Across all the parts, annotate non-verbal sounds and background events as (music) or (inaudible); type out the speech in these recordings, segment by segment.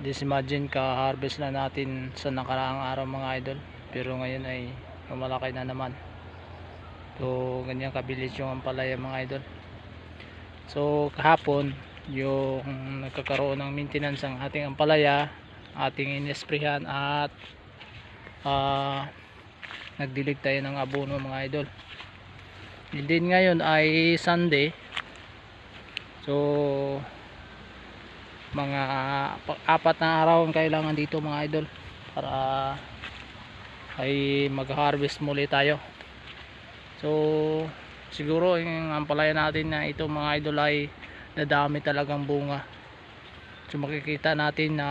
Just imagine ka-harvest na natin sa nakaraang araw mga idol. Pero ngayon ay malaki na naman. So ganyan kabilis yung ampalaya mga idol. So kahapon yung nagkakaroon ng maintenance ang ating ampalaya, ating inesprehan at ah nagdilig tayo ng abono mga idol. And then ngayon ay Sunday. So mga pa- apat na araw ang kailangan dito mga idol para ay mag-harvest muli tayo. So siguro yung ampalaya natin na ito mga idol ay nadami talagang bunga. So makikita natin na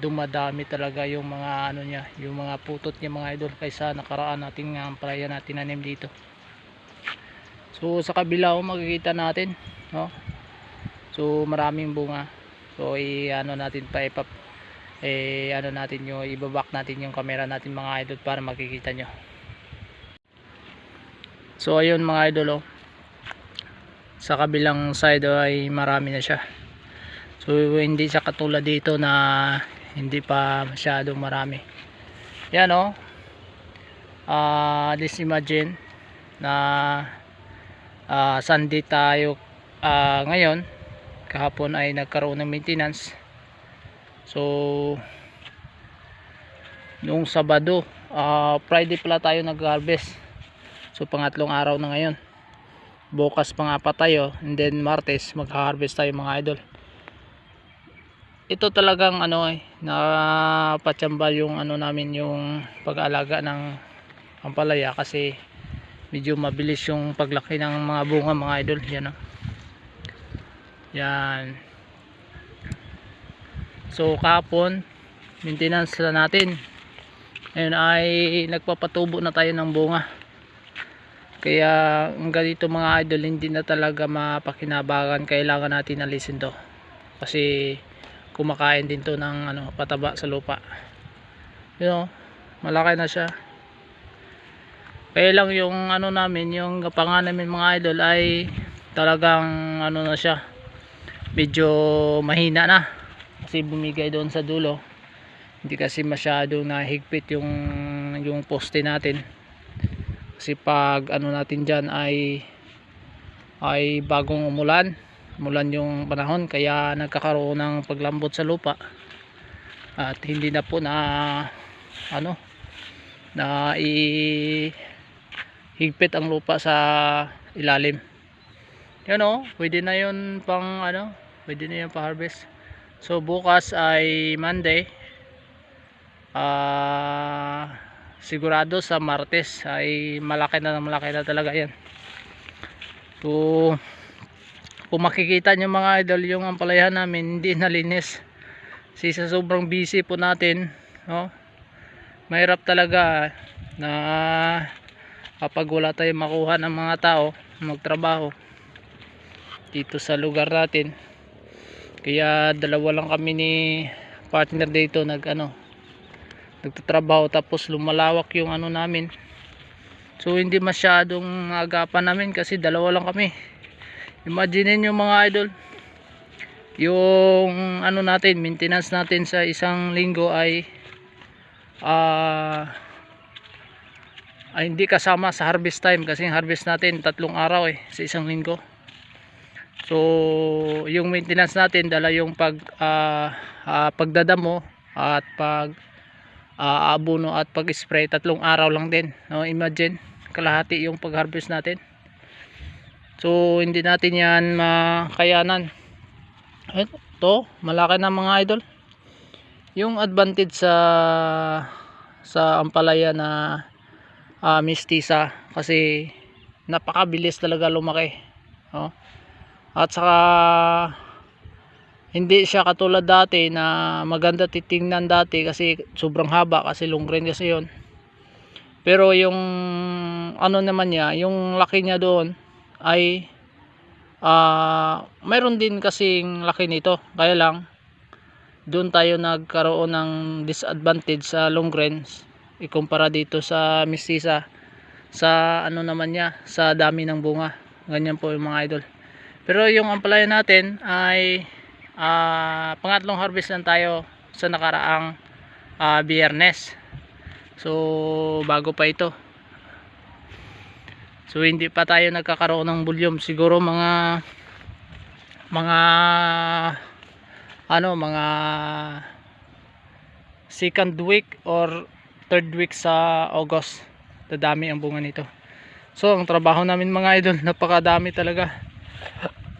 dumadami talaga yung mga ano niya, yung mga putot niya mga idol kaysa nakaraan nating ampalaya na tinanim dito. So sa kabila oh, makikita natin, no? So maraming bunga. So i ano natin pa ipap eh ano natin yung ibabak natin yung camera natin mga idol para makikita nyo. So ayun mga idol oh. Sa kabilang side oh, ay marami na siya. So hindi siya katulad dito na hindi pa masyadong marami. Yan oh. Ah, just imagine na ah, Sunday tayo ah, ngayon kahapon ay nagkaroon ng maintenance. So noong Sabado ah, Friday pala tayo nag-harvest. So pangatlong araw na ngayon. Bukas pangapat tayo and then Martes mag-harvest tayo mga idol. Ito talagang ano eh napatsambal yung ano namin yung pag-aalaga ng ampalaya kasi medyo mabilis yung paglaki ng mga bunga mga idol. Yan oh. Yan. So kahapon, maintenance na natin. Ngayon ay nagpapatubo na tayo ng bunga. Kaya ang ganito mga idol hindi na talaga mapakinabangan. Kailangan natin alisin to. Kasi kumakain din to ng ano, pataba sa lupa. You know, malaki na siya. Kaya lang yung ano namin, yung kapangan namin mga idol ay talagang ano na siya medyo mahina na kasi bumigay doon sa dulo. Hindi kasi masyado nahigpit yung yung poste natin. Kasi pag ano natin dyan ay ay bagong umulan. Umulan yung panahon kaya nagkakaroon ng paglambot sa lupa. At hindi na po na ano na i higpit ang lupa sa ilalim. Yun o pwede na yun pang ano pwede na yung pa-harvest so bukas ay Monday. Ah sigurado sa Martes ay malaki na malaki na talaga yan. So kung makikita nyo mga idol yung ampalayahan namin hindi nalinis. Kasi sa sobrang busy po natin no, mahirap talaga na kapag wala tayong makuha ng mga tao magtrabaho dito sa lugar natin kaya dalawa lang kami ni partner dito nag ano nagtatrabaho tapos lumalawak yung ano namin. So hindi masyadong agapan namin kasi dalawa lang kami. Imagine nyo mga idol yung ano natin maintenance natin sa isang linggo ay ah ay hindi kasama sa harvest time kasi harvest natin tatlong araw eh sa isang linggo so yung maintenance natin dala yung pag ah, ah, pagdadamo at pag ah, abono at pag spray tatlong araw lang din no? Imagine kalahati yung pag harvest natin. So hindi natin yan makayanan. Ito malaki na mga idol. Yung advantage sa sa ampalaya na uh, mistisa kasi napakabilis talaga lumaki oh. At saka hindi siya katulad dati na maganda titingnan dati kasi sobrang haba kasi long grain kasi yon pero yung ano naman niya yung laki niya doon ay uh, mayroon din kasing laki nito. Kaya lang doon tayo nagkaroon ng disadvantage sa long grains ikumpara dito sa mistisa sa ano naman niya sa dami ng bunga. Ganyan po yung mga idol pero yung ampalaya natin ay ah, pangatlong harvest lang tayo sa nakaraang ah, biyernes. So bago pa ito. So hindi pa tayo nagkakaroon ng volume. Siguro mga mga ano mga second week or third week sa August. Dadami ang bunga nito. So ang trabaho namin mga idol napakadami talaga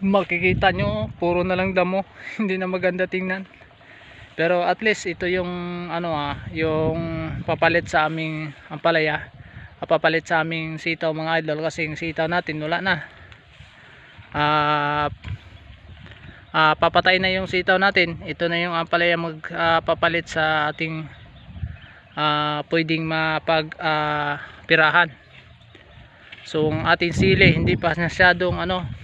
makikita nyo puro na lang damo. (laughs) Hindi na maganda tingnan. Pero at least ito yung ano ah yung papalit sa aming ampalaya. Ah, papalit sa aming sitaw mga idol kasi yung sitaw natin wala na. Ah ah, papatay na yung sitaw natin. Ito na yung ampalaya magpapalit sa ating ah, pwedeng mapag ah, pirahan. So ang ating sili hindi pa masyadong ano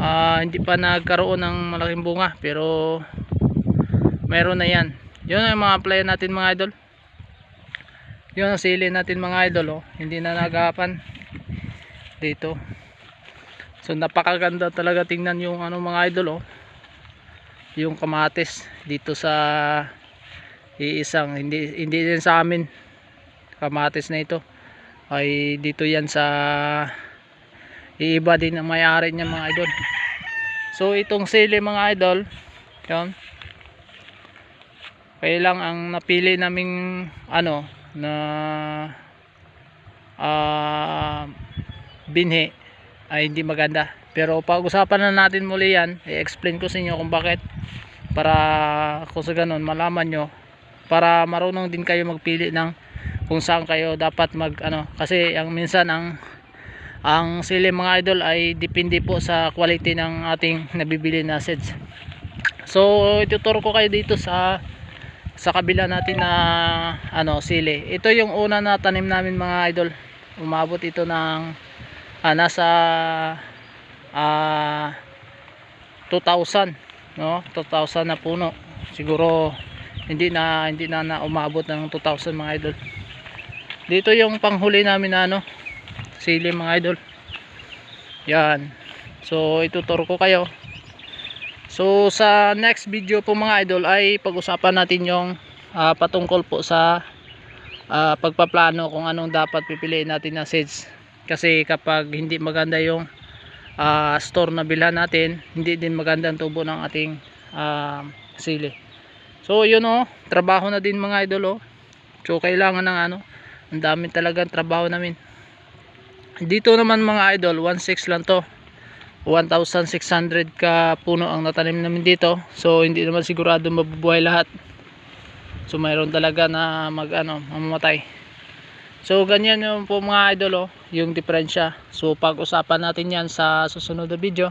ah, hindi pa nagkaroon ng malaking bunga pero meron na yan. Yun ang mga ampalaya natin mga idol. Yun ang sili natin mga idol oh. hindi na nagapan dito. So napakaganda talaga tingnan yung ano mga idol oh. Yung kamatis dito sa iisang hindi hindi din sa amin. Kamatis na ito. Ay dito yan sa iiba din ang may-ari niya mga idol. So itong sili mga idol, yon. Kaya ang napili naming ano na ah binhi ay hindi maganda. Pero pag-usapan na natin muli yan. I-explain ko sa inyo kung bakit. Para kung sa ganun malaman nyo. Para marunong din kayo magpili ng kung saan kayo dapat mag ano. Kasi ang minsan ang ang sili mga idol ay depende po sa quality ng ating (laughs) nabibili na seeds so ituturo ko kayo dito sa sa kabila natin na ano sili. Ito yung una na tanim namin mga idol. Umabot ito ng ah, nasa ah 2,000 no? 2,000 na puno. Siguro hindi na hindi na, na umabot ng 2,000 mga idol. Dito yung panghuli namin na ano sili mga idol. Yan. So ituturo ko kayo. So sa next video po mga idol ay pag-usapan natin yung ah, patungkol po sa ah, pagpaplano kung anong dapat pipiliin natin na seeds. Kasi kapag hindi maganda yung ah, store na bilhan natin hindi din maganda ang tubo ng ating ah, sili. So yun o trabaho na din mga idol o so kailangan ng ano ang dami talagang trabaho namin dito naman mga idol 1.6 lang to 1,600 ka puno ang natanim namin dito so hindi naman sigurado mabubuhay lahat so mayroon talaga na mag ano mamamatay So ganyan yung po mga idol oh, yung diferensya. So pag-usapan natin yan sa susunod na video.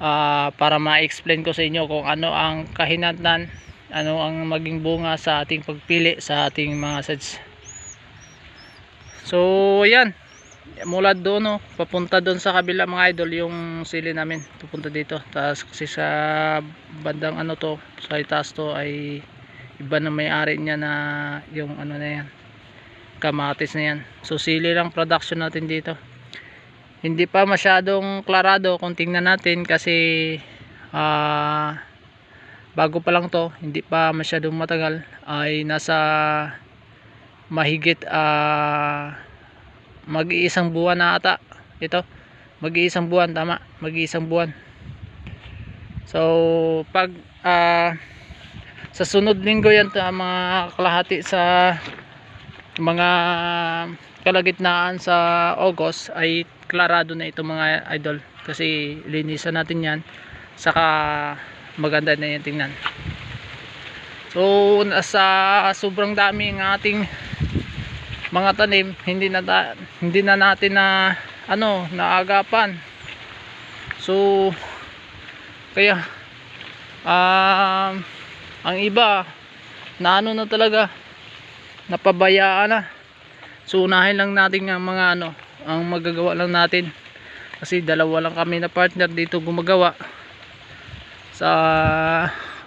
ah, para ma-explain ko sa inyo kung ano ang kahinatnan, ano ang maging bunga sa ating pagpili sa ating mga seeds. So yan. Mula doon oh, papunta doon sa kabila mga idol yung sili namin. Pupunta dito. Tapos kasi sa bandang ano to, sa itaas to ay iba na may-ari niya na yung ano na yan kamatis na yan so sili lang production natin dito hindi pa masyadong klarado kung tingnan natin kasi ah bago pa lang to hindi pa masyadong matagal ay nasa mahigit ah mag-iisang buwan na ata. Ito mag-iisang buwan tama. Mag-iisang buwan. So pag ah sa sunod linggo yan ta, mga kalahati sa mga kalagitnaan sa August ay klarado na ito mga idol. Kasi linisan natin yan. Saka maganda na yan tingnan. So sa sobrang dami ng ating mga tanim hindi na hindi na natin na ano naagapan. So kaya um, ang iba na ano na talaga napabayaan na. So unahin lang natin ang mga ano ang magagawa lang natin. Kasi dalawa lang kami na partner dito gumagawa sa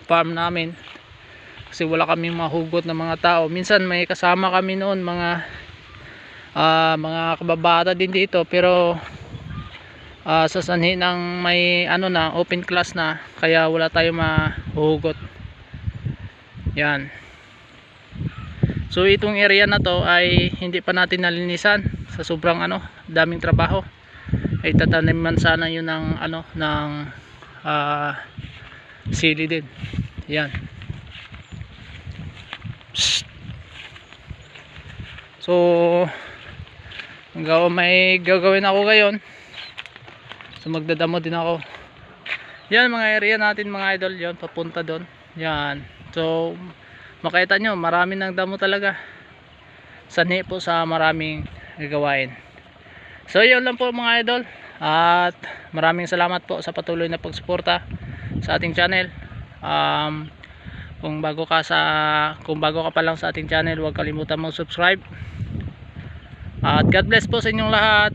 farm namin. Kasi wala kaming mahugot na mga tao. Minsan may kasama kami noon mga ah, mga kababata din dito pero ah, sa sanhi ng may ano na open class na kaya wala tayong mahuhugot. Yan. So itong area na to ay hindi pa natin nalinisan sa sobrang ano daming trabaho. Ay tataniman sana yun ng ano ng ah, sili din. Yan. Psst. so hanggang may gagawin ako ngayon. So magdadamo din ako. Yan mga area natin mga idol. Yon papunta doon. Yan. So makita nyo marami ng damo talaga. Sanhi po sa maraming gagawain so yun lang po mga idol. At maraming salamat po sa patuloy na pagsuporta sa ating channel. Um, kung bago ka sa kung bago ka pa lang sa ating channel huwag kalimutan mag subscribe at God bless po sa inyong lahat